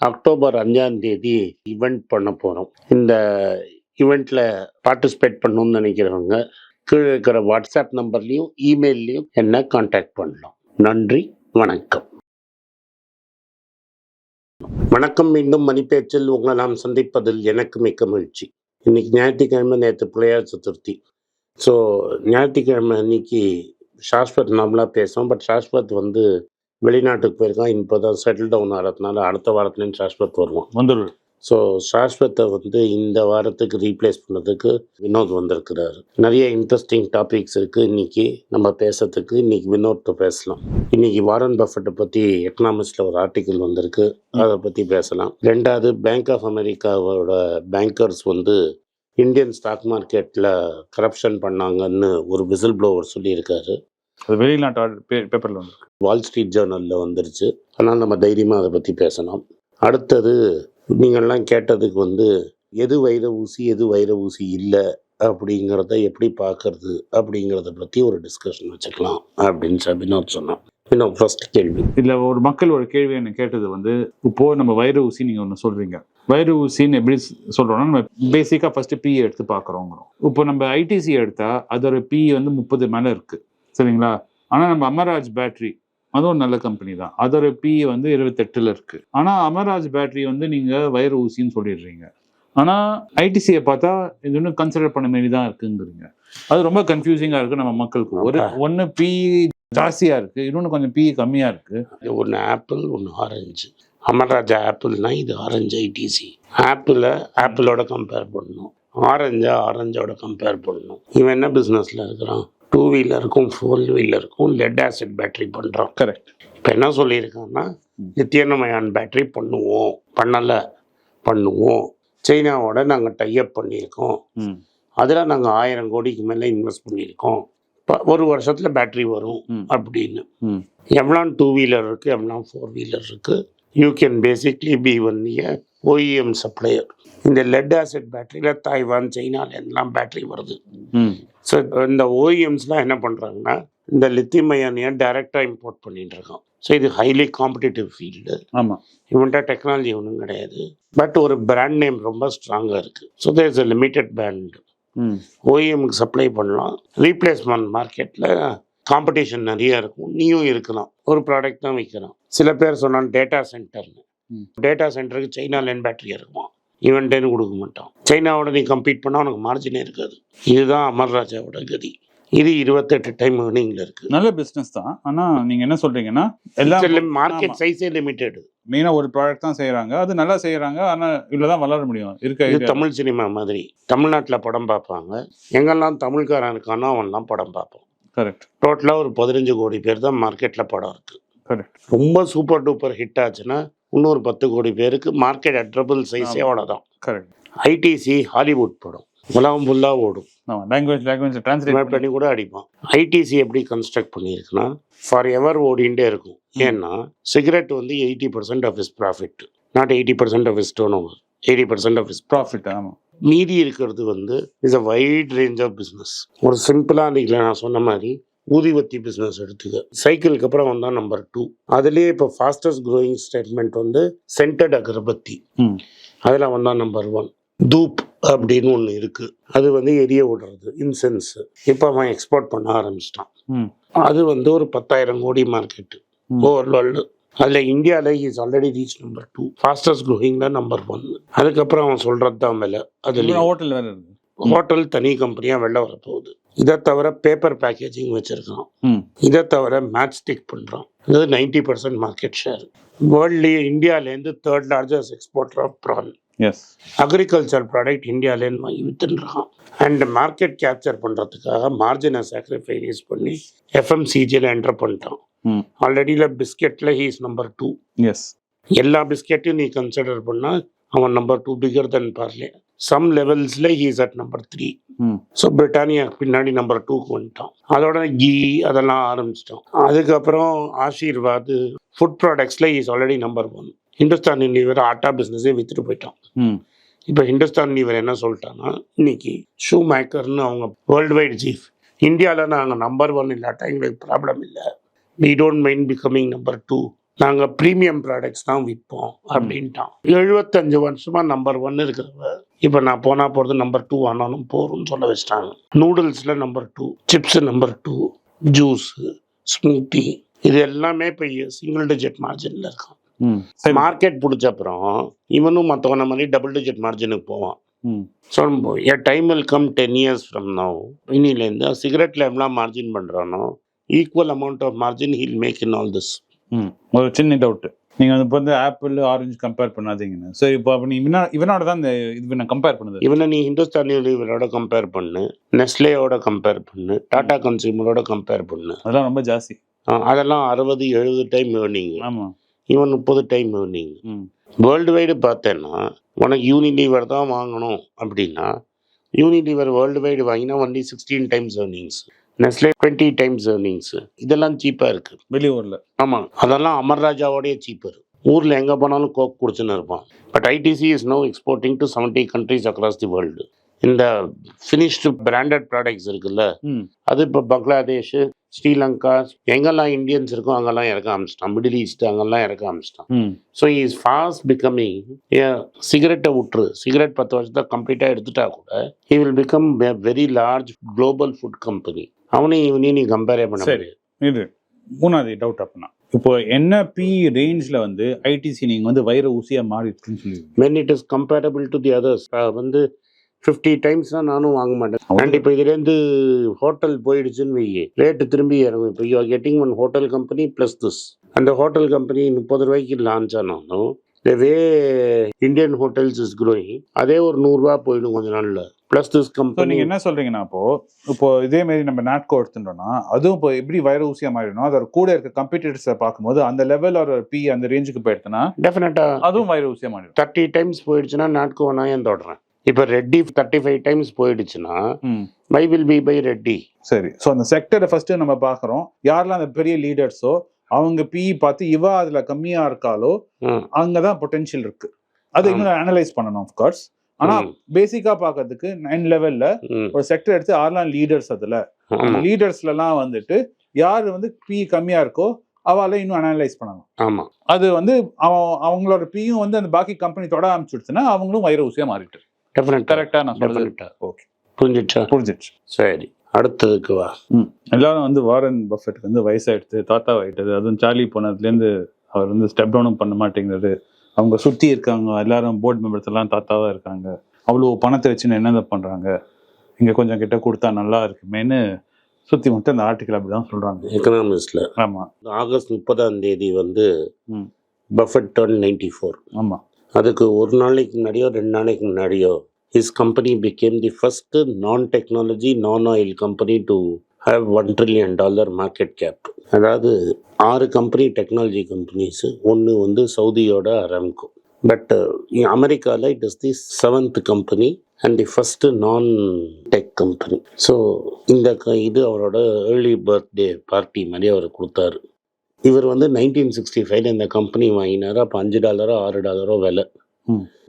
October அஞ்சாம் தேதி event பண்ண போகிறோம் இந்த ஈவெண்ட்ல பார்ட்டிசிபேட் பண்ணணும்னு நினைக்கிறவங்க கீழே இருக்கிற வாட்ஸ்அப் நம்பர்லேயும் இமெயில்லையும் என்ன காண்டாக்ட் பண்ணலாம். நன்றி வணக்கம். வணக்கம் மீண்டும் மணிப்பேச்சில் உங்களை நாம் சந்திப்பதில் எனக்கு மிக்க மகிழ்ச்சி. இன்னைக்கு ஞாயிற்றுக்கிழமை நேற்று பிள்ளையார் சதுர்த்தி. ஸோ ஞாயிற்றுக்கிழமை அன்னைக்கு சாஸ்வத் நாமளாக பேசுவோம். பட் சாஸ்வத் வந்து வெளிநாட்டுக்கு போயிருக்கான். இப்போ தான் செட்டில் டவுன் ஆகிறதுனால அடுத்த வாரத்துலேயும் சாஸ்வத் வருவான். வந்துரு ஸோ சாஸ்வத்தை வந்து இந்த வாரத்துக்கு ரீப்ளேஸ் பண்ணதுக்கு வினோத் வந்திருக்கிறாரு. நிறைய இன்ட்ரெஸ்டிங் டாபிக்ஸ் இருக்குது இன்னைக்கு நம்ம பேசுறதுக்கு இன்னைக்கு வினோத்தை பேசலாம். இன்னைக்கு வாரன் பஃபட்டை பற்றி எக்கனாமிக்ஸில் ஒரு ஆர்டிக்கிள் வந்திருக்கு. அதை பற்றி பேசலாம். ரெண்டாவது பேங்க் ஆஃப் அமெரிக்காவோட பேங்கர்ஸ் வந்து இந்தியன் ஸ்டாக் மார்க்கெட்டில் கரப்ஷன் பண்ணாங்கன்னு ஒரு விசில் ப்ளோவர் சொல்லியிருக்காரு. அது வெளிநாட்டு பேப்பர்ல வந்து வால் ஸ்ட்ரீட் ஜேர்னலில் வந்துருச்சு. அதனால் நம்ம தைரியமாக அதை பற்றி பேசலாம் அடுத்தது நீங்கள்லாம் கேட்டதுக்கு வந்து எது வைர ஊசி எது வைர ஊசி இல்லை அப்படிங்கிறத எப்படி பார்க்கறது அப்படிங்கிறத பற்றி ஒரு டிஸ்கஷன் வச்சுக்கலாம் அப்படின்னு வினோத் சொன்னான். வினோத் ஃபர்ஸ்ட் கேள்வி. இதுல ஒரு மக்கள் ஒரு கேள்வி என்ன கேட்டது வந்து இப்போ நம்ம வைர ஊசி நீங்க ஒன்று சொல்றீங்க. வைர ஊசின்னு எப்படி சொல்றோம்னா நம்ம பேசிக்கா ஃபர்ஸ்ட் பி எடுத்து பார்க்குறோங்கிறோம் இப்போ நம்ம ஐடிசி எடுத்தா அதோட பி வந்து முப்பது மேல இருக்கு. சரிங்களா? ஆனா நம்ம அமராஜ் பேட்டரி அதுவும் நல்ல கம்பெனி தான். அதோட பி வந்து இருபத்தெட்டுல இருக்கு. ஆனா அமராஜ் பேட்டரி வந்து நீங்க வைர ஊசின்னு சொல்லிடுறீங்க. ஆனா ஐடிசியை பார்த்தா இது இன்னும் கன்சிடர் பண்ண மாரி தான் இருக்குங்கிறீங்க. அது ரொம்ப கன்ஃபியூசிங்கா இருக்கு நம்ம மக்களுக்கு. ஒரு ஒன்னு பி ஜாஸ்தியா இருக்கு இன்னொன்னு கொஞ்சம் பி கம்மியா இருக்கு. ஒன்று ஆப்பிள் ஒன்று ஆரஞ்சு அமர்ராஜா ஆப்பிள்னா இது ஆரஞ்சு ஐடிசி ஆப்பிளை ஆப்பிளோட கம்பேர் பண்ணணும். ஆரஞ்சை ஆரஞ்சோட கம்பேர் பண்ணணும். இவன் என்ன பிஸ்னஸில் இருக்கிறான்? டூ வீலருக்கும் ஃபோர் வீலருக்கும் லெட் ஆசிட் பேட்டரி பண்ணுறான் கரெக்ட் இப்போ என்ன சொல்லியிருக்காங்கன்னா லித்தியனமயான் பேட்டரி பண்ணுவோம். பண்ணலை பண்ணுவோம். சைனாவோட நாங்கள் டைப் பண்ணியிருக்கோம். அதில் நாங்கள் ஆயிரம் கோடிக்கு மேலே இன்வெஸ்ட் பண்ணியிருக்கோம். இப்போ ஒரு வருஷத்தில் பேட்டரி வரும். அப்படின்னு. எவ்வளோ டூ வீலர் இருக்குது எவ்வளோ ஃபோர் வீலர் இருக்குது you can basically be one year OEM supplier. இந்த லெட் ஆசிட் பேட்டரியில் தாய்வான் சைனால எல்லாம் பேட்டரி வருது. ஸோ இந்த ஓஇஎம்ஸ்லாம் என்ன பண்ணுறாங்கன்னா இந்த லித்தியம் அயனியை டைரெக்டாக இம்போர்ட் பண்ணிட்டு இருக்கான். ஸோ இது ஹைலி காம்படிட்டிவ் ஃபீல்டு ஆமா. இவன்ட்ட டெக்னாலஜி ஒன்றும் கிடையாது. பட் ஒரு பிராண்ட் நேம் ரொம்ப ஸ்ட்ராங்காக இருக்குது so there is a limited band ம். ஓஇஎம்க்கு சப்ளை பண்ணலாம். ரீப்ளேஸ்மெண்ட் மார்க்கெட்டில் காம்படிஷன் நிறைய இருக்கும். நீயும் இருக்கலாம். ஒரு ப்ராடக்ட் தான் விற்கிறான் சில பேர் சொன்னான் டேட்டா சென்டர்னு. டேட்டா சென்டருக்கு சைனாலேருந்து பேட்டரி இருக்குமா இவன்ட்டேன்னு கொடுக்க மாட்டான். சைனாவோட நீ கம்பீட் பண்ணால் உனக்கு மார்ஜினே இருக்காது. இதுதான் அமர்ராஜாவோட கதி. இது இருபத்தெட்டு டைம் ஏர்னிங்கில் இருக்குது நல்ல பிசினஸ் தான். ஆனா நீங்க என்ன சொல்றீங்கன்னா எல்லாம் மார்க்கெட் சைஸே லிமிட்டெட் மெயினா ஒரு ப்ராடக்ட் தான் செய்யறாங்க அது நல்லா செய்யறாங்க ஆனா இவ்வளவுதான் வளர முடியும். இருக்க இது தமிழ் சினிமா மாதிரி. தமிழ்நாட்டில் படம் பார்ப்பாங்க. எங்கெல்லாம் தமிழ்காரன் இருக்கானோ அவன்லாம் படம் பார்ப்போம் கரெக்ட் டோட்டலாக ஒரு பதினஞ்சு கோடி பேர் தான் மார்க்கெட்டில் படம் இருக்குது கரெக்ட் ரொம்ப சூப்பர் டூப்பர் ஹிட் ஆச்சுன்னா இன்னொரு பத்து கோடி பேருக்கு மார்க்கெட் அட்ரபிள் சைஸே. அவ்வளோதான் கரெக்ட் ஐடிசி ஹாலிவுட் படம். உலகம் ஃபுல்லாக ஓடும். லாங்குவேஜ் லாங்குவேஜ் டிரான்ஸ்லேட் பண்ணி கூட அடிப்பான். ஐடிசி எப்படி கன்ஸ்ட்ரக்ட் பண்ணியிருக்குன்னா ஃபார் எவர் ஓடிண்டே இருக்கும். ஏன்னா சிகரெட் வந்து eighty percent of his profit not eighty percent of his turnover eighty percent of his profit ஆமா. மீதி இருக்கிறது வந்து is a wide range of business ஒரு சிம்பிளாக அன்றைக்கி நான் சொன்ன மாதிரி ஊதிவத்தி பிஸ்னஸ் எடுத்துக்க. சைக்கிளுக்கு அப்புறம் வந்தால் நம்பர் டூ அதுலேயே இப்போ ஃபாஸ்டஸ்ட் க்ரோயிங் ஸ்டேட்மெண்ட் வந்து சென்டட் அகரபத்தி. ம். அதில் வந்தால் நம்பர் ஒன் தூப் அப்படின்னு ஒன்று இருக்குது அது வந்து எரிய விடுறது. இன்சென்ஸ் இப்போ அவன் எக்ஸ்போர்ட் பண்ண ஆரம்பிச்சிட்டான். அது வந்து ஒரு பத்தாயிரம் கோடி மார்க்கெட்டு. ஓவர் வேர்ல்டு அதில் இந்தியாவில் is already reach number two fastest க்ரோயிங்கில் number one அதுக்கப்புறம் அவன் சொல்கிறது தான் மேலே அதில் ஹோட்டல் வேற இருக்கு. ஹோட்டல் தனி கம்பெனியாக வெளில வரப்போகுது. இதை தவிர பேப்பர் பேக்கேஜிங் வச்சுருக்கான் ம். இதை தவிர மேட்ச் ஸ்டிக் பண்ணுறான் இது நைன்டி பர்சன்ட் மார்க்கெட் ஷேர் வேர்ல்ட்லேயே இந்தியாவிலேருந்து third largest exporter of prawns agriculture product இந்தியாவிலேருந்து வாங்கி வித்துன்றான் அண்ட் மார்க்கெட் கேப்சர் பண்ணுறதுக்காக மார்ஜினை சாக்ரிஃபைஸ் பண்ணி எஃப்எம்சிஜியில் என்டர் பண்ணிட்டான் ம். ஆல்ரெடியில் பிஸ்கெட்டில் ஹீஸ் நம்பர் டூ எஸ் எல்லா பிஸ்கெட்டையும் நீ கன்சிடர் பண்ணால் அவன் number two bigger than Parle some லெவல்ஸில் he's at number three so Britannia பின்னாடி நம்பர் டூக்கு வந்துட்டோம். அதோட கீ அதெல்லாம் ஆரம்பிச்சிட்டோம். அதுக்கப்புறம் Aashirvaad food ப்ராடக்ட்ஸில் is already number one Hindustan Unilever atta பிஸ்னஸே வித்துட்டு போயிட்டோம் ம் இப்போ ஹிந்துஸ்தான் யூனிவர் என்ன சொல்லிட்டான்னா இன்னைக்கு ஷூ மேக்கர்னு அவங்க வேர்ல்டு வைடு சீஃப் இந்தியாவில் நாங்கள் நம்பர் ஒன் இல்லாட்டா எங்களுக்கு ப்ராப்ளம் இல்லை. We don't mind becoming number two நாங்கள் ப்ரீமியம் ப்ராடக்ட்ஸ் தான் விற்போம் அப்படின்ட்டான். எழுபத்தஞ்சு வருஷமா நம்பர் ஒன் இருக்கிறவ இப்போ நான் போனா போகிறது நம்பர் டூ ஆனாலும் போகிறோம்னு சொல்ல வச்சிட்டாங்க. நூடுல்ஸில் number two chips number two juice smoothie இது எல்லாமே இப்போ சிங்கிள் டிஜிட் மார்ஜினில் இருக்கும் மார்க்கெட் பிடிச்ச அப்புறம் இவனும் மற்றவன மாதிரி டபுள் டிஜிட் மார்ஜினுக்கு போவான். ம். So a time will come ten years from now இன்னிலேருந்து சிகரெட்டில் எவ்வளோ margin பண்ணுறானோ equal amount of margin he'll make in all this ஒரு சின்ன டவுட் நீங்க வந்து இப்போ வந்து ஆப்பிள் ஆரஞ்சு கம்பேர் பண்ணாதீங்கன்னு. சரி இப்போ அப்ப நீ இவனா இவனோட தான் இந்த இது நான் கம்பேர் பண்ணுது. இவனை நீ ஹிந்துஸ்தான் யூனிவரோட கம்பேர் பண்ணு நெஸ்லேயோட கம்பேர் பண்ணு டாடா கன்சியூமரோட கம்பேர் பண்ணு. அதெல்லாம் ரொம்ப ஜாஸ்தி. அதெல்லாம் அறுபது எழுபது டைம் ஏர்னிங் ஆமா. இவன் முப்பது டைம் ஏர்னிங் ம். வேர்ல்டு வைடு பார்த்தேன்னா உனக்கு யூனிலிவர் தான் வாங்கணும் அப்படின்னா யூனிலிவர் வேர்ல்டு வைடு வாங்கினா only sixteen times earnings Nestle twenty times earnings இதெல்லாம் சீப்பாக இருக்குது வெளியூர்ல. ஆமாம் அதெல்லாம் அமர்ராஜாவோடய சீப்பர் ஊரில் எங்கே போனாலும் கோக் குடிச்சுன்னு இருப்பான். But ITC is now exporting to seventy countries across the world இந்த ஃபினிஷ்டு பிராண்டட் ப்ராடக்ட்ஸ் இருக்குல்ல அது இப்போ பங்களாதேஷ் ஸ்ரீலங்கா எங்கெல்லாம் இந்தியன்ஸ் இருக்கோ அங்கெல்லாம் இறக்க ஆரம்பிச்சிட்டான். மிடில் ஈஸ்ட் அங்கெல்லாம் இறக்க ஆரம்பிச்சிட்டான். ஸோ இஸ் ஃபாஸ்ட் பிகமிங் சிகரெட்டை விட்டுரு சிகரெட் பத்து வருஷத்தை கம்ப்ளீட்டாக எடுத்துட்டா கூட he will become very large global food company அவனையும் இவனையும் நீ கம்பேரே பண்ண சரி. இது மூணாவது டவுட் அப்படின்னா. இப்போ என்ன பி ரேஞ்ச்ல வந்து ஐடிசி நீங்க வந்து வைர ஊசியா மாறி இருக்குன்னு சொல்லி it is comparable to the others அஹ் வந்து ஃபிஃப்டி டைம்ஸ்னா நானும் வாங்க மாட்டேன். அண்ட் இப்போ இதுலேருந்து ஹோட்டல் போயிடுச்சுன்னு வையே ரேட்டு திரும்பி இறங்கும் இப்போ you are getting one hotel company plus this அந்த ஹோட்டல் கம்பெனி முப்பது ரூபாய்க்கு லான்ச் ஆனாலும் வே இந்தியன் ஹோட்டல்ஸ் இஸ் growing அதே ஒரு நூறுரூவா போயிடும் கொஞ்ச நாளில். ப்ளஸ் திஸ் கம்பெனி நீங்க என்ன சொல்றீங்கன்னா இப்போ இப்போ இதே மாதிரி நம்ம நாட்கோ எடுத்துட்டோம்னா அதுவும் இப்போ எப்படி வைர ஊசியா மாறிடும் அதோட கூட இருக்க கம்பெட்டிட்டர்ஸை பார்க்கும்போது அந்த லெவல் ஒரு பி அந்த ரேஞ்சுக்கு போயிடுதுன்னா டெஃபினட்டாக அதுவும் வைர ஊசியா மாறிடும். தேர்ட்டி டைம்ஸ் போயிடுச்சுன்னா நாட்கோ நான் ஏன் தொடறேன். இப்போ ரெட்டி தேர்ட்டி ஃபைவ் டைம்ஸ் போயிடுச்சுன்னா my. Will be by Reddy சரி. ஸோ அந்த செக்டரை ஃபர்ஸ்ட் நம்ம பார்க்குறோம். யாரெல்லாம் அந்த பெரிய லீடர்ஸோ அவங்க பி பார்த்து இவ அதுல கம்மியா இருக்காலோ அங்கதான் பொட்டென்ஷியல் இருக்கு. அது. இன்னும் அனலைஸ் பண்ணணும் ஆஃப்கோர்ஸ் ஆனா. பேசிக்கா பார்க்கிறதுக்கு நைன் லெவல்ல ஒரு செக்டர் எடுத்து யாரெல்லாம் லீடர்ஸ் அதுல. லீடர்ஸ்ல எல்லாம் வந்துட்டு யாரு வந்து பி கம்மியா இருக்கோ அவால இன்னும் அனலைஸ் பண்ணலாம் ஆமா. அது வந்து அவங்களோட பியும் வந்து அந்த பாக்கி கம்பெனி தொட ஆரம்பிச்சுடுச்சுன்னா அவங்களும் வைர ஊசியா மாறிட்டு. டெஃபினட் கரெக்டா நான் டெஃபினட்டா ஓகே புரிஞ்சிச்சா? புரிஞ்சிடுச்சு சரி. அடுத்ததுக்கு வா. ம். எல்லாரும் வந்து வாரன் பஃபெட்டுக்கு வந்து வயசாயிடுது தாத்தா ஆயிட்டது அதுவும் சார்லி போனதுலேருந்து அவர் வந்து ஸ்டெப் டவுனும் பண்ண மாட்டேங்கிறாரு. அவங்க சுற்றி இருக்காங்க எல்லாரும் போர்டு மெம்பர்ஸ் எல்லாம் தாத்தாவா இருக்காங்க. அவ்வளோ பணத்தை வச்சுன்னு என்னென்ன பண்ணுறாங்க இங்கே கொஞ்சம் கிட்ட கொடுத்தா நல்லா இருக்குமேன்னு சுற்றி மட்டும் அந்த ஆர்டிக்கல் அப்படி தான் சொல்கிறாங்க எக்கனாமிக்ஸ்ல ஆமாம் ஆகஸ்ட் முப்பதாம் தேதி வந்து ம். பஃபட் டர்ன் நைன்டி ஃபோர் ஆமாம் அதுக்கு ஒரு நாளைக்கு முன்னாடியோ ரெண்டு நாளைக்கு முன்னாடியோ his company became the first non technology non oil company to have one trillion dollar market cap அதாவது ஆறு கம்பெனி டெக்னாலஜி கம்பெனிஸு ஒன்று வந்து சவுதியோட அரம்கோ பட் அமெரிக்காவில் it is the seventh company and the first non tech company so இந்த க- இது அவரோட ஏர்லி பர்த்டே பார்ட்டி மாதிரி அவர் கொடுத்தாரு. இவர் வந்து நைன்டீன் சிக்ஸ்டி ஃபைவ்ல இந்த கம்பெனி வாங்கினாரு. அப்போ அஞ்சு டாலரோ ஆறு டாலரோ விலை.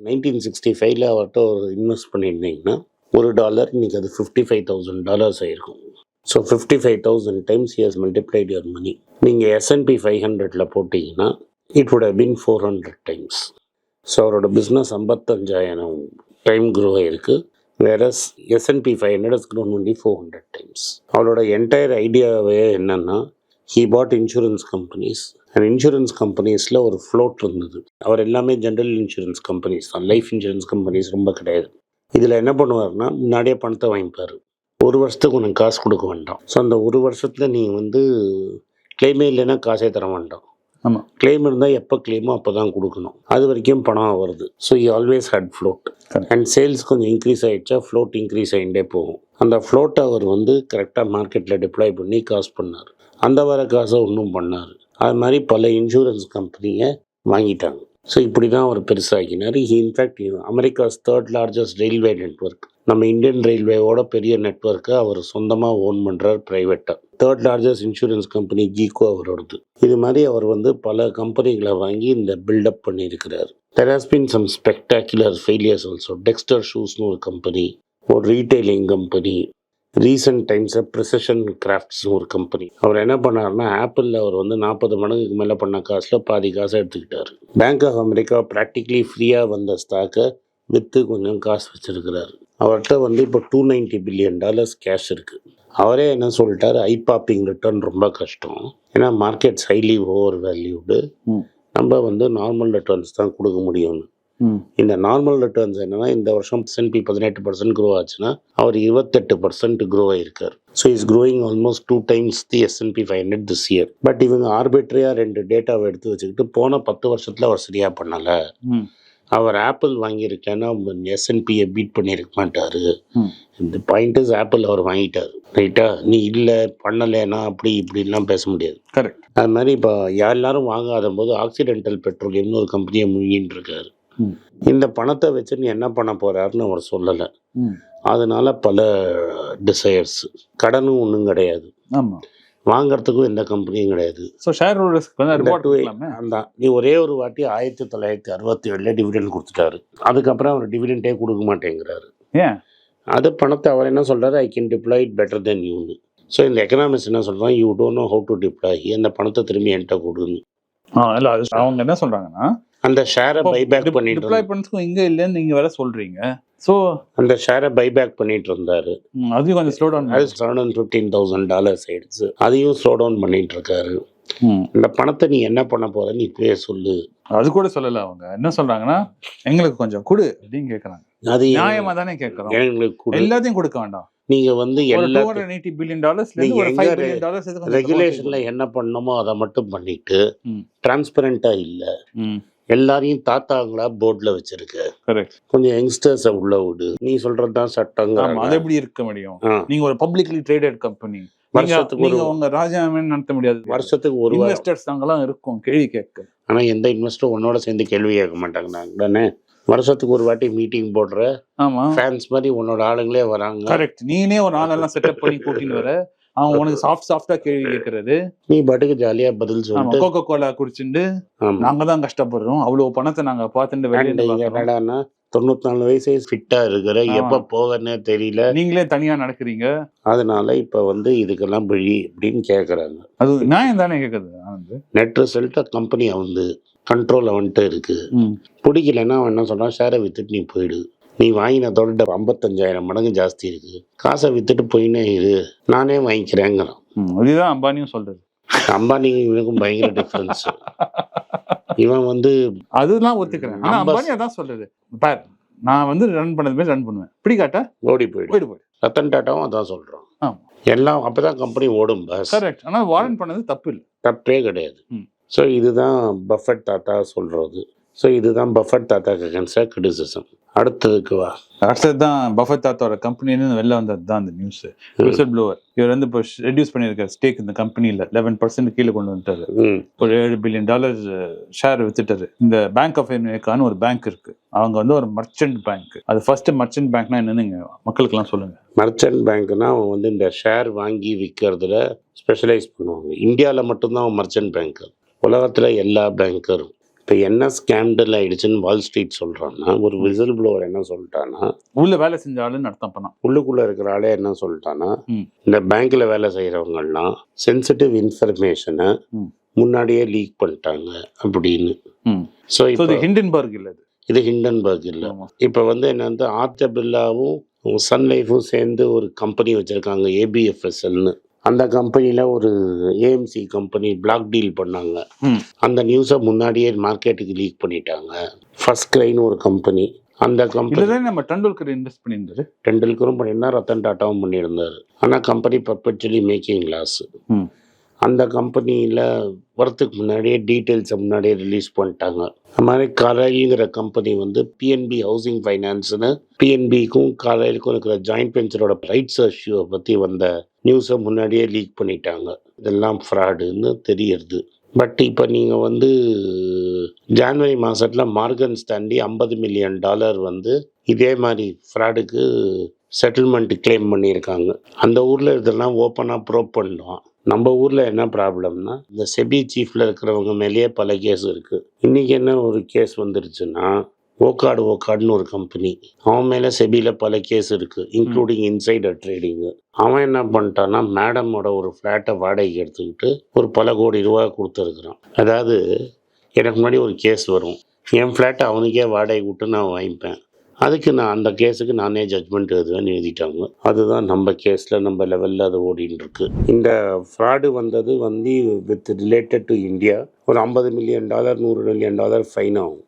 நைன்டீன் சிக்ஸ்டி ஃபைவ்ல அவர்கிட்ட ஒரு இன்வெஸ்ட் பண்ணியிருந்தீங்கன்னா ஒரு டாலர் இன்னைக்கு அது ஃபிஃப்டி ஃபைவ் தௌசண்ட் டாலர்ஸ் ஆயிருக்கும் so fifty five thousand times years multiplied your money நீங்கள் எஸ்என்பி ஃபைவ் ஹண்ட்ரட்ல போட்டிங்கன்னா it would have been four hundred times so அவரோட பிஸ்னஸ் ஐம்பத்தஞ்சாயிரம் டைம் க்ரோ ஆயிருக்கு. Whereas S and P five hundred grown only four hundred times அவரோட entire ஐடியாவே என்னென்னா he bought insurance companies insurance கம்பெனிஸில் ஒரு ஃப்ளோட் இருந்தது. அவர் எல்லாமே ஜென்ரல் இன்சூரன்ஸ் கம்பெனிஸ் தான். லைஃப் இன்சூரன்ஸ் கம்பெனிஸ் ரொம்ப கிடையாது. இதில் என்ன பண்ணுவார்னா முன்னாடியே பணத்தை வாங்கிப்பார். ஒரு வருஷத்துக்கு உனக்கு காசு கொடுக்க வேண்டாம். ஸோ அந்த ஒரு வருஷத்தில் நீ வந்து கிளைமே இல்லைன்னா காசே தர வேண்டாம். ஆமா. கிளைம் இருந்தால் எப்போ கிளைமோ அப்போ தான் கொடுக்கணும். அது வரைக்கும் பணம் வருது so you always had float. And sales கொஞ்சம் இன்க்ரீஸ் ஆயிடுச்சா ஃப்ளோட் இன்க்ரீஸ் ஆகிட்டே போகும். அந்த ஃப்ளோட்டை அவர் வந்து கரெக்டாக மார்க்கெட்டில் டிப்ளாய் பண்ணி காசு பண்ணார். அந்த வர காசை ஒன்றும் பண்ணார். அது மாதிரி பல இன்சூரன்ஸ் கம்பெனியை வாங்கிட்டாங்க. ஸோ இப்படி தான் அவர் பெருசாகினார். He in fact America's third largest railway network நம்ம இந்தியன் ரயில்வேவோட பெரிய நெட்வொர்க்கை அவர் சொந்தமாக ஓன் பண்ணுறார் ப்ரைவேட்டாக third largest insurance company Geico அவரோடது. இது மாதிரி அவர் வந்து பல கம்பெனிகளை வாங்கி இந்த பில்டப் பண்ணியிருக்கிறார். There has been some spectacular failures also Dexter ஷூஸ்னு ஒரு கம்பெனி ஒரு ரீட்டைலிங் கம்பெனி ரீசெண்ட் டைம்ஸில் ப்ரிசஷன் கிராஃப்ட்ஸ்னு ஒரு கம்பெனி அவர் என்ன பண்ணாருன்னா ஆப்பிளில் அவர் வந்து நாற்பது மடங்குக்கு மேலே பண்ண காசில் பாதி காசை எடுத்துக்கிட்டார். பேங்க் ஆஃப் அமெரிக்கா ப்ராக்டிகலி ஃப்ரீயாக வந்த ஸ்டாக்கை விற்று கொஞ்சம் காசு வச்சிருக்கிறாரு. அவர்கிட்ட வந்து இப்போ two ninety billion dollars cash இருக்குது அவரே என்ன சொல்லிட்டாரு ஐ பாப்பிங் ரிட்டர்ன் ரொம்ப கஷ்டம். ஏன்னா மார்க்கெட்ஸ் ஹைலி ஓவர் வேல்யூடு. நம்ம வந்து நார்மல் ரிட்டர்ன்ஸ் தான் கொடுக்க முடியும்னு. இந்த நார்மல் ரிட்டர்ன்ஸ் என்னன்னா இந்த வருஷம் எஸ்என்பி பதினெட்டு பர்சன்ட் க்ரோ ஆச்சுன்னா அவர் இருபத்தெட்டு percent grow ஆயிருக்கார். So is growing almost two times the S and P five hundred this year but இவங்க ஆர்பிட்ரியாக ரெண்டு டேட்டாவை எடுத்து வச்சுக்கிட்டு போன பத்து வருஷத்தில் அவர் சரியாக பண்ணலை. அவர் ஆப்பிள் வாங்கியிருக்கேன்னா எஸ்என்பியை பீட் பண்ணியிருக்க மாட்டார். இந்த பாயிண்ட் இஸ் ஆப்பிள் அவர் வாங்கிட்டார். ரைட்டா நீ இல்லை பண்ணலைன்னா அப்படி இப்படின்லாம் பேச முடியாது. கரெக்ட் அது மாதிரி இப்போ எல்லாரும் வாங்காத போது ஆக்சிடென்டல் பெட்ரோலியம்னு ஒரு கம்பெனியை முழுகின்னு இருக்காரு. இந்த பணத்தை வச்சு நீ என்ன பண்ண போறாருன்னு அவர் சொல்லலை. அதனால பல டிசையர்ஸ் கடனும் ஒன்றும் கிடையாது. வாங்குறதுக்கும் எந்த கம்பெனியும் கிடையாது. ஸோ ஷேர் ஹோல்டர்ஸ்க்கு நீ ஒரே ஒரு வாட்டி ஆயிரத்தி தொள்ளாயிரத்தி அறுபத்தி ஏழுல டிவிடெண்ட் கொடுத்துட்டாரு. அதுக்கப்புறம் அவர் டிவிடெண்டே கொடுக்க மாட்டேங்கிறாரு. ஏன்? அது பணத்தை அவர் என்ன சொல்றாரு? I can deploy it better than யூன்னு ஸோ இந்த எக்கனாமிக்ஸ் என்ன சொல்றான் you don't know how to deploy அந்த பணத்தை திரும்பி என்கிட்ட கொடுன்னு. இல்ல அவங்க என்ன சொல்றாங்கன்னா அந்த ஷேரை பைபேக் பண்ணிட்டு டிப்ளாய் பண்ணதுக்கும் இங்க இல்லைன்னு நீங்க வேற சொல்றீங்க. ஸோ அந்த ஷேரை பைபேக் பண்ணிட்டு இருந்தாரு. அதையும் கொஞ்சம் ஸ்லோ டவுன் அது seven hundred fifteen thousand dollars ஆயிடுச்சு. அதையும் ஸ்லோ டவுன் பண்ணிட்டு இருக்காரு. இந்த பணத்தை நீ என்ன பண்ண போறன்னு இப்பவே சொல்லு. அது கூட சொல்லல அவங்க. என்ன சொல்றாங்கன்னா எங்களுக்கு கொஞ்சம் கொடு அப்படின்னு கேக்குறாங்க. அது நியாயமா தானே கேக்குறோம். எங்களுக்கு. எல்லாத்தையும் கொடுக்க வேண்டாம். நீங்க வந்து ரெகுலேஷன்ல என்ன பண்ணணுமோ அதை மட்டும் பண்ணிட்டு. டிரான்ஸ்பரண்டா இல்ல. எல்லாரையும் தாத்தாங்களா போர்ட்ல வச்சிருக்க. கொஞ்சம் யங்ஸ்டர்ஸை உள்ள விடு. நீ சொல்றதுதான் சட்டங்க அது எப்படி இருக்க முடியும்? நீங்க ஒரு பப்ளிக்லி ட்ரேடட் கம்பெனி வருஷத்துக்கு ஒரு நீங்க உங்க ராஜாமே நடத்த முடியாது. வருஷத்துக்கு ஒரு இன்வெஸ்டர்ஸ் நாங்கெல்லாம் இருக்கோம் கேள்வி கேட்க. ஆனா எந்த இன்வெஸ்டரும் உன்னோட சேர்ந்து கேள்வி கேட்க மாட்டாங்க நாங்க தானே வருஷத்துக்கு ஒரு வாட்டி மீட்டிங் போடுற ஆமா. ஃபேன்ஸ் மாதிரி உன்னோட ஆளுங்களே வராங்க. கரெக்ட் நீனே ஒரு ஆளெல்லாம் செட்டப் பண்ணி கூட்டின்னு வர. அவன் உனக்கு சாஃப்ட் சாஃப்டா கேள்வி கேட்கறது நீ பாட்டுக்கு ஜாலியா பதில் சொல்லிட்டு கோகோ கோலா குடிச்சுட்டு நாங்க தான் கஷ்டப்படுறோம். அவ்வளவு பணத்தை நாங்க பார்த்துட்டு And வெளியே இங்க என்னடான்னா தொண்ணூத்தி நாலு வயசே ஃபிட்டா இருக்கிற. எப்ப போகன்னே தெரியல. நீங்களே தனியா நடக்கிறீங்க. அதனால இப்ப வந்து இதுக்கெல்லாம் பிழி அப்படின்னு கேக்குறாங்க. அது நியாயம் தானே கேக்குது நெட் ரிசல்ட்டை கம்பெனி வந்து கண்ட்ரோல் அவன்கிட்ட இருக்கு. பிடிக்கலன்னா அவன் என்ன சொல்றான்? ஷேரை வித்துட்டு நீ போயிடு. நீ வாங்கினதோட ஐம்பத்தஞ்சாயிரம் மடங்கு ஜாஸ்தி இருக்கு. காசை வித்துட்டு போயினே இரு. நானே வாங்கிக்கிறேங்கிறான். இதுதான் அம்பானியும் சொல்றது. அம்பானி இவனுக்கும் பயங்கர டிஃப்ரென்ஸ் இவன் வந்து அதுதான் ஒத்துக்கிறேன். ஆனா அம்பானி அதான் சொல்றது. பார் நான் வந்து ரன் பண்ணது மாதிரி ரன் பண்ணுவேன். பிடிக்காட்டா ஓடி போயிடு. போயிடு போயிடு. ரத்தன் டாட்டாவும் அதான் சொல்றான். ஆமா. எல்லாம் அப்பதான் கம்பெனி ஓடும் பஸ் கரெக்ட் ஆனா வாரண்ட் பண்ணது தப்பு இல்லை. தப்பே கிடையாது. ஸோ இதுதான் பஃபட் தாத்தா சொல்றது. ஸோ இதுதான் பஃபட் தாத்தாக்கு அகேன்ஸ்டாக கிரிட்டிசிசம் அடுத்ததுக்கு வா. அடுத்தது தான் பஃபத் தாத்தோட கம்பெனின்னு வெளில வந்தது தான் அந்த நியூஸ் விசில் ப்ளோவர் இவர் வந்து இப்போ ரெடியூஸ் பண்ணியிருக்காரு. ஸ்டேக் இந்த கம்பெனியில் லெவன் பர்சன்ட் கீழே கொண்டு வந்துட்டாரு. ஒரு ஏழு பில்லியன் டாலர் ஷேர் வித்துட்டாரு. இந்த பேங்க் ஆஃப் அமெரிக்கான்னு ஒரு பேங்க் இருக்கு. அவங்க வந்து ஒரு மர்ச்சன்ட் பேங்க் அது ஃபர்ஸ்ட் மர்ச்சன்ட் பேங்க்னா என்னன்னு மக்களுக்கெல்லாம் சொல்லுங்க. மர்ச்சன்ட் பேங்க்னா அவன் வந்து இந்த ஷேர் வாங்கி விற்கிறதுல ஸ்பெஷலைஸ் பண்ணுவாங்க. இந்தியாவில் மட்டும்தான் மர்ச்சன்ட் பேங்க் உலகத்தில் எல்லா பேங்கரும் இப்போ என்ன ஸ்கேண்டல் ஆயிடுச்சுன்னு வால் ஸ்ட்ரீட் சொல்கிறான்னா ஒரு விசில் ப்ளோவர் என்ன சொல்லிட்டான்னா உள்ள வேலை செஞ்ச ஆளுன்னு அர்த்தம் பண்ணான் உள்ளுக்குள்ளே இருக்கிற ஆளே என்ன சொல்லிட்டான்னா. இந்த பேங்க்கில் வேலை செய்கிறவங்கலாம் சென்சிட்டிவ் இன்ஃபர்மேஷனை. முன்னாடியே லீக் பண்ணிட்டாங்க அப்படின்னு. ஸோ இது ஹிண்டன்பர்க் இல்லை இது? ஹிண்டன்பர்க் இல்லை. இப்போ வந்து என்ன வந்து ஆர்த்த பில்லாவும் சன் லைஃபும் சேர்ந்து ஒரு கம்பெனி வச்சுருக்காங்க ஏபிஎஃப்எஸ்எல்னு அந்த கம்பெனியில் ஒரு ஏஎம்சி கம்பெனி பிளாக் டீல் பண்ணாங்க. அந்த நியூஸை முன்னாடியே மார்க்கெட்டுக்கு லீக் பண்ணிட்டாங்க. ஃபர்ஸ்ட் கிரைன்னு ஒரு கம்பெனி அந்த கம்பெனி நம்ம டண்டுல்கர் இன்வெஸ்ட் பண்ணியிருந்தாரு டெண்டுல்கரும் பண்ணியிருந்தார் ரத்தன் டாட்டாவும் பண்ணியிருந்தார். ஆனால் கம்பெனி பர்பெக்சுவலி மேக்கிங் லாஸ். அந்த கம்பெனியில் வரத்துக்கு முன்னாடியே டீட்டெயில்ஸை முன்னாடியே ரிலீஸ் பண்ணிட்டாங்க. அது மாதிரி கரைங்கிற கம்பெனி வந்து பிஎன்பி ஹவுசிங் ஃபைனான்ஸ்னு பிஎன்பிக்கும் காலையிலுக்கும் இருக்கிற ஜாயிண்ட் வெஞ்சரோட ரைட்ஸ் இஷ்யூவை பற்றி வந்த நியூஸை முன்னாடியே லீக் பண்ணிட்டாங்க. இதெல்லாம் ஃப்ராடுன்னு தெரியறது. பட் இப்போ நீங்கள் வந்து ஜான்வரி மாதத்தில் மார்கன் ஸ்டாண்டி ஐம்பது மில்லியன் டாலர் வந்து இதே மாதிரி ஃப்ராடுக்கு செட்டில்மெண்ட் கிளைம் பண்ணியிருக்காங்க. அந்த ஊரில் இதெல்லாம் ஓப்பனாக ப்ரோப் பண்ணோம். நம்ம ஊரில் என்ன ப்ராப்ளம்னா இந்த செபி சீஃபில் இருக்கிறவங்க மேலேயே பல கேஸ் இருக்குது இன்றைக்கி என்ன ஒரு கேஸ் வந்துருச்சுன்னா ஓக்காடு ஓக்காடுன்னு ஒரு கம்பெனி அவன் மேலே செபியில் பல கேஸ் இருக்குது இன்க்ளூடிங் இன்சைடர் ட்ரேடிங்கு அவன் என்ன பண்ணிட்டான்னா மேடமோட ஒரு ஃப்ளாட்டை வாடகைக்கு எடுத்துக்கிட்டு ஒரு பல கோடி ரூபா கொடுத்துருக்குறான். அதாவது எனக்கு முன்னாடி ஒரு கேஸ் வரும். என் ஃப்ளாட்டை அவனுக்கே வாடகை விட்டு நான் வாங்கிப்பேன். அதுக்கு நான் அந்த கேஸுக்கு நானே ஜட்மெண்ட் எழுதுவேன்னு எழுதிட்டாங்க. அதுதான் நம்ம கேஸில் நம்ம லெவலில் அது ஓடின்னு இருக்கு இந்த ஃப்ராடு வந்தது வந்து வித் ரிலேட்டட் டு இந்தியா ஒரு ஐம்பது மில்லியன் டாலர் நூறு மில்லியன் டாலர் ஃபைன் ஆகும்.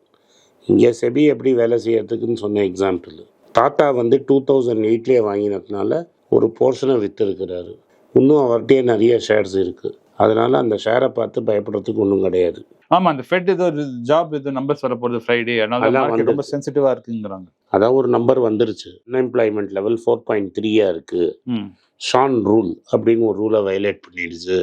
இங்கே செபி எப்படி வேலை செய்யறதுக்குன்னு சொன்ன எக்ஸாம்பிள் தாத்தா வந்து டூ தௌசண்ட் எயிட்லேயே வாங்கினதுனால ஒரு போர்ஷனை விற்றுருக்கிறாரு இன்னும் அவர்கிட்டயே நிறைய ஷேர்ஸ் இருக்குது அதனால் அந்த ஷேரை பார்த்து பயப்படுறதுக்கு ஒன்றும் கிடையாது. ஆமா அந்த ஃபெட் ஏதோ ஜாப் ஏதோ நம்பர்ஸ் வர போகுது ஃப்ரைடே அதனால ரொம்ப. சென்சிட்டிவா இருக்குங்கிறாங்க. அதான் ஒரு நம்பர் வந்துருச்சு. அன்எம்ப்ளாய்மெண்ட் லெவல் ஃபோர் பாயிண்ட் த்ரீயாக இருக்குது ம். ஷான் ரூல் அப்படின்னு ஒரு ரூலை வயலேட் பண்ணிடுச்சு.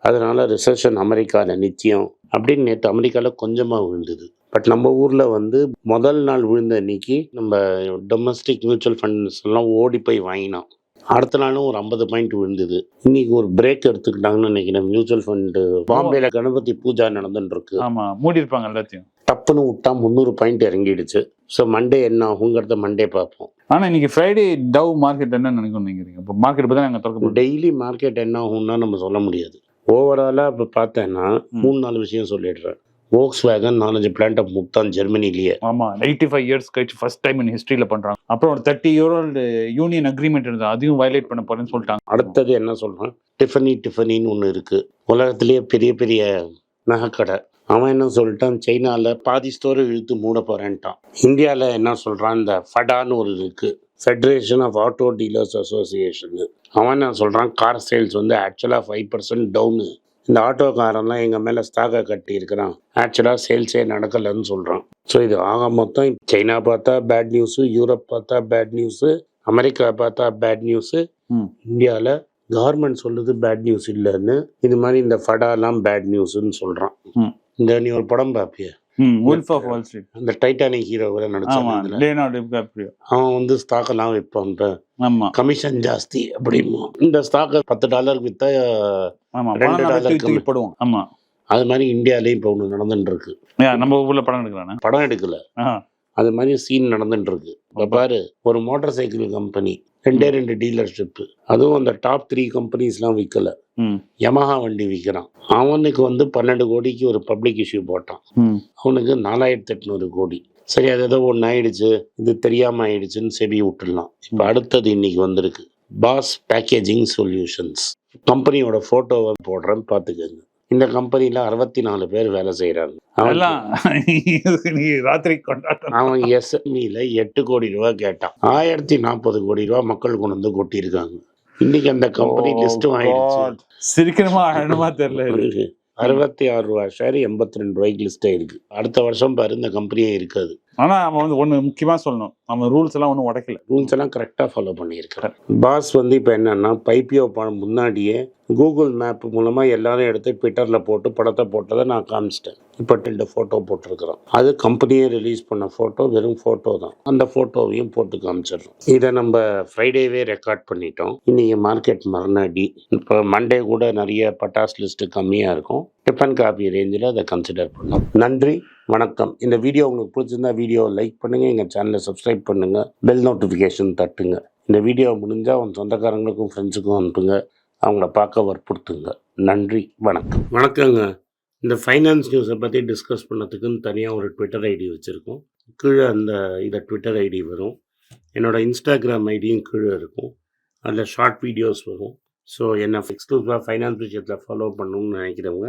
அதனால ரிசெஷன் அமெரிக்காவில் நிச்சயம் அப்படின்னு நேற்று அமெரிக்காவில் கொஞ்சமாக விழுந்தது. பட் நம்ம ஊரில் வந்து முதல் நாள் விழுந்த அன்னைக்கு நம்ம டொமஸ்டிக் மியூச்சுவல் ஃபண்ட்ஸ் எல்லாம் ஓடி போய் வாங்கினோம். அடுத்த நாளும் ஒரு ஐம்பது பாயிண்ட் விழுந்தது. இன்னைக்கு ஒரு பிரேக் எடுத்துக்கிட்டாங்கன்னு நினைக்கிறேன். மியூச்சுவல் ஃபண்டு பாம்பேல கணபதி பூஜா நடந்துட்டு இருக்கு ஆமா மூடி இருப்பாங்க எல்லாத்தையும். டப்புன்னு விட்டா முந்நூறு பாயிண்ட் இறங்கிடுச்சு. ஸோ மண்டே என்ன ஆகுங்கிறத மண்டே பார்ப்போம். ஆனா இன்னைக்கு ஃப்ரைடே டவ் மார்க்கெட் என்ன நினைக்கும் நினைக்கிறீங்க. இப்போ மார்க்கெட் பத்தி நாங்க திறக்க டெய்லி மார்க்கெட் என்ன ஆகும்னா நம்ம சொல்ல முடியாது. ஓவராலாக இப்போ பார்த்தேன்னா. மூணு நாலு விஷயம் சொல்லிடுறேன். ஓக்ஸ் வேகன் நாலஞ்சு பிளான்ட்டை முட்டான் ஜெர்மனிலேயே ஆமா எயிட்டி ஃபைவ் இயர்ஸ் கழிச்சு ஃபர்ஸ்ட் டைம் இன் ஹிஸ்டரியில பண்றாங்க. அப்புறம் ஒரு தேர்ட்டி இயரோ யூனியன் அக்ரிமெண்ட் இருந்தது. அதையும் வயலேட் பண்ண போறேன்னு சொல்லிட்டாங்க. அடுத்தது என்ன சொல்கிறான் டிஃபனி டிஃபனின்னு ஒன்று இருக்குது உலகத்திலேயே பெரிய பெரிய நகைக்கடை. அவன் என்ன சொல்லிட்டான்? சைனாவில் பாதி ஸ்டோரை இழுத்து மூட போகிறேன்ட்டான் இந்தியாவில் என்ன சொல்கிறான் இந்த ஃபடான்னு ஒரு இருக்குது federation of auto dealers association அவன் என்ன சொல்கிறான் கார் சேல்ஸ் வந்து ஆக்சுவலாக ஃபைவ் பர்சன்ட் டவுனு இந்த ஆட்டோக்காரன்லாம் எங்கள் மேலே ஸ்டாக்கை கட்டி இருக்கிறான். ஆக்சுவலாக சேல்ஸே நடக்கலைன்னு சொல்கிறான் ஸோ இது ஆக மொத்தம் சைனா பார்த்தா பேட் நியூஸு யூரோப் பார்த்தா பேட் நியூஸு அமெரிக்கா பார்த்தா பேட் நியூஸு. இந்தியாவில் கவர்மெண்ட் சொல்லுது பேட் நியூஸ் இல்லைன்னு. இது மாதிரி இந்த ஃபடாலாம் பேட் நியூஸ்ன்னு சொல்கிறான். இந்த நீ ஒரு படம் பார்ப்பிய ம் உல்ஃப் ஆஃப் வால் ஸ்ட்ரீட் அந்த டைட்டானிக் ஹீரோவில் நடிச்சான் லேனார்டோ டிகாப்ரியோ அவன் வந்து ஸ்டாக்கெல்லாம் விற்பான் ஆமா. கமிஷன் ஜாஸ்தி அப்படிமா இந்த ஸ்டாக்கை பத்து டாலருக்கு ஆமா ரெண்டு பணம் டாலர் தூக்கி தூக்கி கம்மி. போடுவோம். ஆமா. அது மாதிரி இந்தியாலேயும் இப்போ ஒன்று நடந்துட்டு இருக்கு நம்ம ஊர்ல படம் எடுக்கிறானே படம் எடுக்கல. அது மாதிரி சீன் நடந்துட்டு இருக்கு இப்போ பாரு ஒரு மோட்டார் சைக்கிள் கம்பெனி ரெண்டே ரெண்டு டீலர்ஷிப்பு அதுவும் அந்த டாப் த்ரீ கம்பெனிஸ்லாம் விற்கல யமஹா வண்டி விற்கிறான் அவனுக்கு வந்து பன்னெண்டு கோடிக்கு ஒரு பப்ளிக் இஷ்யூ போட்டான். அவனுக்கு நாலாயிரத்தி எட்நூறு கோடி. சரி அது ஏதோ ஒன்று ஆயிடுச்சு. இது தெரியாமல் ஆயிடுச்சுன்னு செவி விட்டுடலாம். இப்போ அடுத்தது இன்னைக்கு வந்திருக்கு. பாஸ் பேக்கேஜிங் சொல்யூஷன்ஸ் கம்பெனியோட ஃபோட்டோவை போடுறேன்னு பார்த்துக்கோங்க. இந்த கம்பெனியில் அறுபத்தி நாலு பேர் வேலை செய்கிறாங்க ராத்திரி கொண்டாட்டம். அவன் எஸ்எம்இல எட்டு கோடி ரூபா கேட்டான். ஆயிரத்தி நாற்பது கோடி ரூபா மக்கள் கொண்டு வந்து கொட்டியிருக்காங்க. இன்னைக்கு அந்த கம்பெனி Oh, லிஸ்ட்டும் ஆயிடுச்சு. சிரிக்கணுமா? அழணுமா தெரியல. இருக்கு. அறுபத்தி ஆறு ரூபா ஷேர் எண்பத்தி ரெண்டு ரூபாய்க்கு லிஸ்ட் ஆயிருக்கு அடுத்த வருஷம் பாரு இந்த கம்பெனியே இருக்காது. ஆனா அவன் வந்து ஒண்ணு முக்கியமா சொல்லணும். அவன் ரூல்ஸ் எல்லாம் ஒண்ணும் உடைக்கல. ரூல்ஸ் எல்லாம் கரெக்டாக ஃபாலோ பண்ணியிருக்காரு பாஸ் வந்து இப்போ என்னன்னா பைபிஓ பணம் முன்னாடியே கூகுள் மேப் மூலமாக எல்லாரும் எடுத்து ட்விட்டரில் போட்டு படத்தை போட்டதை நான் காமிச்சிட்டேன். இப்போ ரெண்டு ஃபோட்டோ போட்டிருக்கிறோம். அது கம்பெனியே ரிலீஸ் பண்ண ஃபோட்டோ வெறும் ஃபோட்டோ தான். அந்த ஃபோட்டோவையும் போட்டு காமிச்சிடுறோம். இதை நம்ம ஃப்ரைடேவே ரெக்கார்ட் பண்ணிட்டோம். இன்னைக்கு மார்க்கெட் மறுநாடி. இப்போ மண்டே கூட நிறைய பட்டாஸ் லிஸ்ட் கம்மியாக இருக்கும். டிஃபன் காபி ரேஞ்சில் அதை கன்சிடர் பண்ணோம் நன்றி வணக்கம். இந்த வீடியோ உங்களுக்கு பிடிச்சிருந்தா வீடியோ லைக் பண்ணுங்கள் எங்கள் சேனலை சப்ஸ்கிரைப் பண்ணுங்கள் பெல் நோட்டிஃபிகேஷன் தட்டுங்க. இந்த வீடியோ முடிஞ்சால் அவன் சொந்தக்காரங்களுக்கும் ஃப்ரெண்ட்ஸுக்கும் அனுப்புங்க அவங்கள பார்க்க வற்புறுத்துங்க. நன்றி வணக்கம். வணக்கங்க. இந்த ஃபைனான்ஸ் நியூஸை பற்றி டிஸ்கஸ் பண்ணதுக்குன்னு தனியாக ஒரு ட்விட்டர் ஐடி வச்சுருக்கோம். கீழே அந்த இதை ட்விட்டர் ஐடி வரும். என்னோடய இன்ஸ்டாகிராம் ஐடியும் கீழே இருக்கும். அதில் ஷார்ட் வீடியோஸ் வரும். ஸோ என்னை எக்ஸ்க்ளூசிவாக ஃபைனான்ஸ் விஷயத்தில் ஃபாலோ பண்ணணும்னு நினைக்கிறவங்க